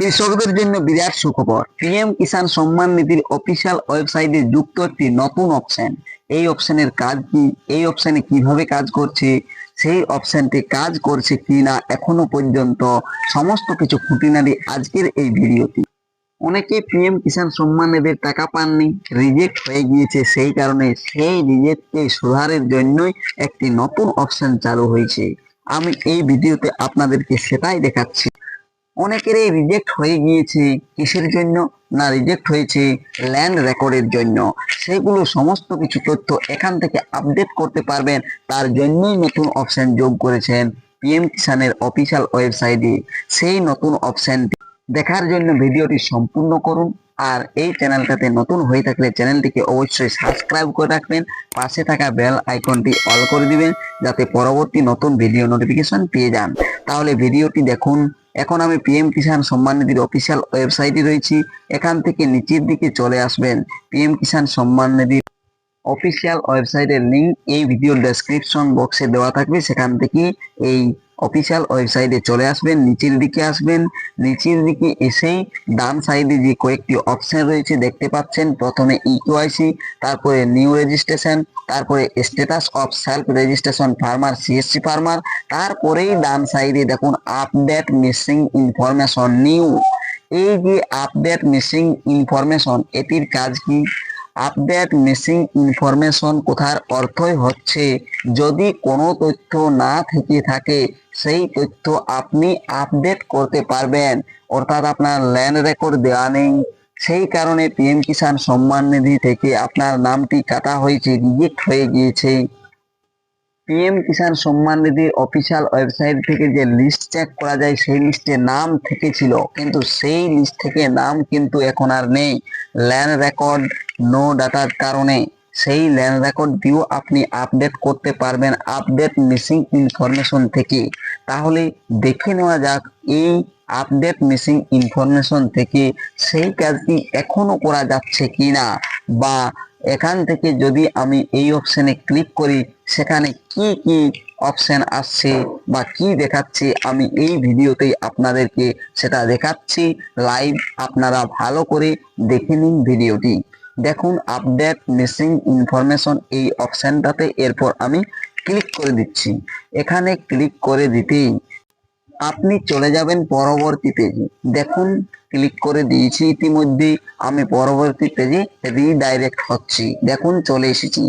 কৃষকদের জন্য বিরাট সুখবর। পিএম কিষাণ সম্মান নিধির অফিসিয়াল ওয়েবসাইটে যুক্ত একটি নতুন অপশন এই অপশনের কাজ কি? এই অপশনে কীভাবে কাজ করছে? সেই অপশনটি কাজ করছে কি না? এখনও পর্যন্ত সমস্ত কিছু খুঁটিনাটি আজকের এই ভিডিওটি অনেকে পিএম কিষাণ সম্মান নিধির টাকা পাননি রিজেক্ট হয়ে গিয়েছে। সেই কারণে সেই রিজেক্টকে সুধারের জন্যই একটি নতুন অপশন চালু হয়েছে। আমি এই ভিডিওতে আপনাদেরকে সেটাই দেখাচ্ছি। অনেকেরই রিজেক্ট হয়ে গিয়েছে কিসের জন্য? না রিজেক্ট হয়েছে ল্যান্ড রেকর্ডের জন্য। সেগুলো সমস্ত কিছু তথ্য এখান থেকে আপডেট করতে পারবেন। তার জন্যই নতুন অপশন যোগ করেছেন পিএম কিষানের অফিসিয়াল ওয়েবসাইটে সেই নতুন অপশানটি দেখার জন্য ভিডিওটি সম্পূর্ণ করুন আর এই চ্যানেলটাতে নতুন হয়ে থাকলে চ্যানেলটিকে অবশ্যই সাবস্ক্রাইব করে রাখবেন। পাশে থাকা বেল আইকনটি অল করে দিবেন যাতে পরবর্তী নতুন ভিডিও নোটিফিকেশন পেয়ে যান। তাহলে ভিডিওটি দেখুন এখন আমি পিএম কিষাণ সম্মান নিধির অফিসিয়াল ওয়েবসাইটে রয়েছি। এখান থেকে নিচের দিকে চলে আসবেন। পিএম কিষাণ সম্মান নিধির অফিসিয়াল ওয়েবসাইটের লিংক এই ভিডিওর ডেসক্রিপশন বক্সে দেওয়া থাকবে। সেখান থেকে এই অফিসিয়াল ওয়েবসাইটে চলে আসবেন, নিচের দিকে আসবেন। নিচের দিকে এসেই ডান সাইডে যে কয়েকটি অপশন রয়েছে দেখতে পাচ্ছেন। প্রথমে ইকিউআইসি তারপরে নিউ রেজিস্ট্রেশন তারপরে status of self registration farmer CSC farmer তারপরেই ডান সাইডে দেখুন আপডেট মিসিং ইনফরমেশন নিউ এই যে আপডেট মিসিং ইনফরমেশন এটির কাজ কি? আপডেট মিসিং ইনফরমেশন কোথার অর্থই হচ্ছে? যদি কোনো তথ্য না থেকে থাকে, সেই তথ্য আপনি আপডেট করতে পারবেন। অর্থাৎ আপনার ল্যান্ড রেকর্ড দেওয়া নেই। সেই কারণে পিএম কিষাণ সম্মান নিধি থেকে আপনার নামটি কাটা হয়েছে রিজেক্ট হয়ে গিয়েছে। PM Kisan Samman নিধির official website থেকে যে লিস্ট চেক করা যায়, সেই লিস্টে নাম থেকেছিল কিন্তু সেই লিস্ট থেকে নাম কিন্তু এখন আর নেই। ল্যান্ড রেকর্ড নো ডাটার কারণে। সেই ল্যান্ড রেকর্ড দিয়েও আপনি আপডেট করতে পারবেন আপডেট মিসিং ইনফরমেশন থেকে। তাহলে দেখে নেওয়া যাক, এই আপডেট মিসিং ইনফরমেশন থেকে সেই কাজটি এখনও করা যাচ্ছে কিনা? বা এখান থেকে যদি আমি এই অপশনে ক্লিক করি সেখানে কি কি অপশন আসছে বা কি দেখাচ্ছে আমি এই ভিডিওতেই আপনাদেরকে সেটা দেখাচ্ছি। লাইভ আপনারা ভালো করে দেখে নিন ভিডিওটি। দেখুন আপডেট মিসিং ইনফরমেশন এই অপশানটাতে এরপর আমি ক্লিক করে দিচ্ছি। এখানে ক্লিক করে দিতেই আপনি চলে যাবেন পরবর্তী পেজে দেখুন ক্লিক করে দিয়েছি ইতিমধ্যে। আমি পরবর্তী পেজে রিডাইরেক্ট হচ্ছি। দেখুন, চলে এসেছি।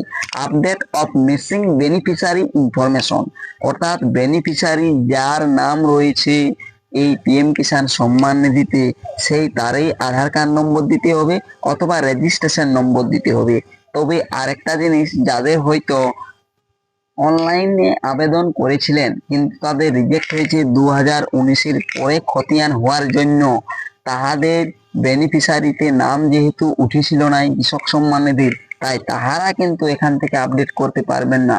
Update of missing beneficiary information অর্থাৎ বেনিফিশিয়ারি যার নাম রয়েছে এই পিএম কিষাণ সম্মান নিধিতে সেই তারই আধার কার্ড নম্বর দিতে হবে অথবা রেজিস্ট্রেশন নম্বর দিতে হবে। তবে আরেকটা জিনিস, যাদের হয়তো অনলাইনে আবেদন করেছিলেন, কিন্তু তাদের রিজেক্ট হয়েছে দু হাজার উনিশের পরে খতিয়ান হওয়ার জন্য। তাহাদের বেনিফিশিয়ারিতে নাম যেহেতু উঠেছিল না কৃষক সম্মান নিধির তাই তাহারা কিন্তু এখান থেকে আপডেট করতে পারবেন না।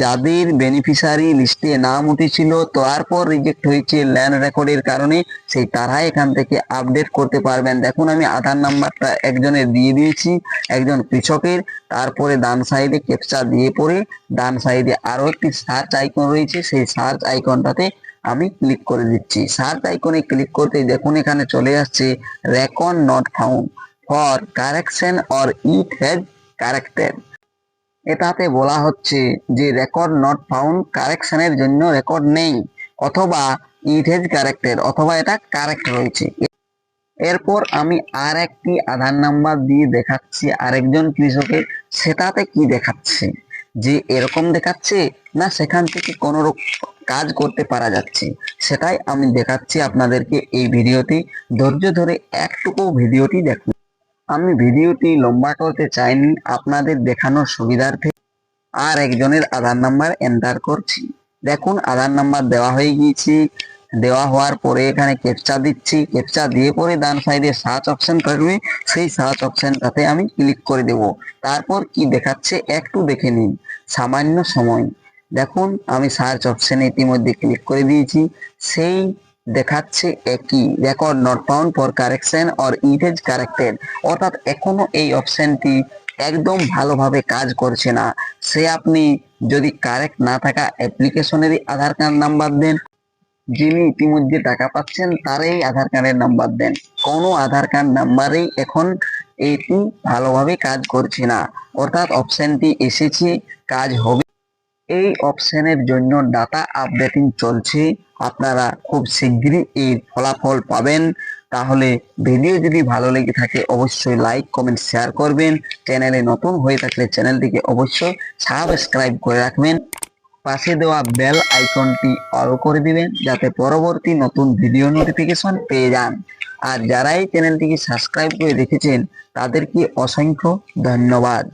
যাদের বেনিফিশিয়ারি লিস্টে নাম উঠেছিল, তারপর রিজেক্ট হয়েছে ল্যান্ড রেকর্ডের কারণে, সেই তারাই এখান থেকে আপডেট করতে পারবেন। দেখুন, আমি আধার নাম্বারটা একজনের দিয়ে দিয়েছি, একজন কৃষকের, তারপরে ডান সাইডে ক্যাপচা দিয়ে পরে ডান সাইডে আরও একটি সার্চ আইকন রয়েছে, সেই সার্চ আইকনটাতে আমি ক্লিক করে দিচ্ছি। সার্চ আইকনে ক্লিক করতে দেখুন, এখানে চলে আসছে record not found for correction or it has corrected এটাতে বলা হচ্ছে যে রেকর্ড নট ফাউন্ড কারেকশনের জন্য রেকর্ড নেই, অথবা ইট কারেক্টেড অথবা এটা কারেক্ট রয়েছে। এরপর আমি আর একটি আধার নাম্বার দিয়ে দেখাচ্ছি, আরেকজন কৃষকের, সেটাতে কি দেখাচ্ছে? যে এরকম দেখাচ্ছে না সেখান থেকে কোনো কাজ করতে পারা যাচ্ছে? সেটাই আমি দেখাচ্ছি আপনাদেরকে এই ভিডিওটি ধৈর্য ধরে একটুকু ভিডিওটি দেখুন। আমি ভিডিওটি লম্বা করতে চাইনি, আপনাদের দেখানোর সুবিধার্থে। আর একজনের আধার নাম্বার এন্টার করছি। দেখুন, আধার নাম্বার দেওয়া হয়ে গিয়েছে। দেওয়া হওয়ার পরে এখানে ক্যাপচা দিচ্ছি। ক্যাপচা দিয়ে পরে ডান সাইডে সার্চ অপশন থাকবে। সেই সার্চ অপশনটাতে আমি ক্লিক করে দেব। তারপর কি দেখাচ্ছে একটু দেখে নিন। সামান্য সময়। দেখুন, আমি সার্চ অপশনে ইতিমধ্যে ক্লিক করে দিয়েছি। সেই দেখাচ্ছে একই record not found for correction or it's corrected অর্থাৎ এখনও এই অপশনটি একদম ভালোভাবে কাজ করছে না। সে আপনি যদি কারেক্ট না থাকা অ্যাপ্লিকেশনেরই আধার কার্ড নাম্বার দেন, যিনি ইতিমধ্যে টাকা পাচ্ছেন তারই আধার কার্ডের নাম্বার দেন। কোনো আধার কার্ড নাম্বারেই এখন এটি ভালোভাবে কাজ করছে না। অর্থাৎ অপশনটি এসেছে, কাজ হবে এই অপশনের জন্য ডাটা আপডেটিং চলছে। আপনারা খুব শীঘ্রই এর ফলাফল পাবেন। তাহলে ভিডিও যদি ভালো লেগে থাকে, অবশ্যই লাইক কমেন্ট শেয়ার করবেন। চ্যানেলে নতুন হয়ে থাকলে চ্যানেলটিকে অবশ্যই সাবস্ক্রাইব করে রাখবেন। পাশে দেওয়া বেল আইকনটি অল করে দিবেন, যাতে পরবর্তী নতুন ভিডিও নোটিফিকেশন পেয়ে যান। আর যারা এই চ্যানেলটিকে সাবস্ক্রাইব করে রেখেছেন, তাদেরকে অসংখ্য ধন্যবাদ।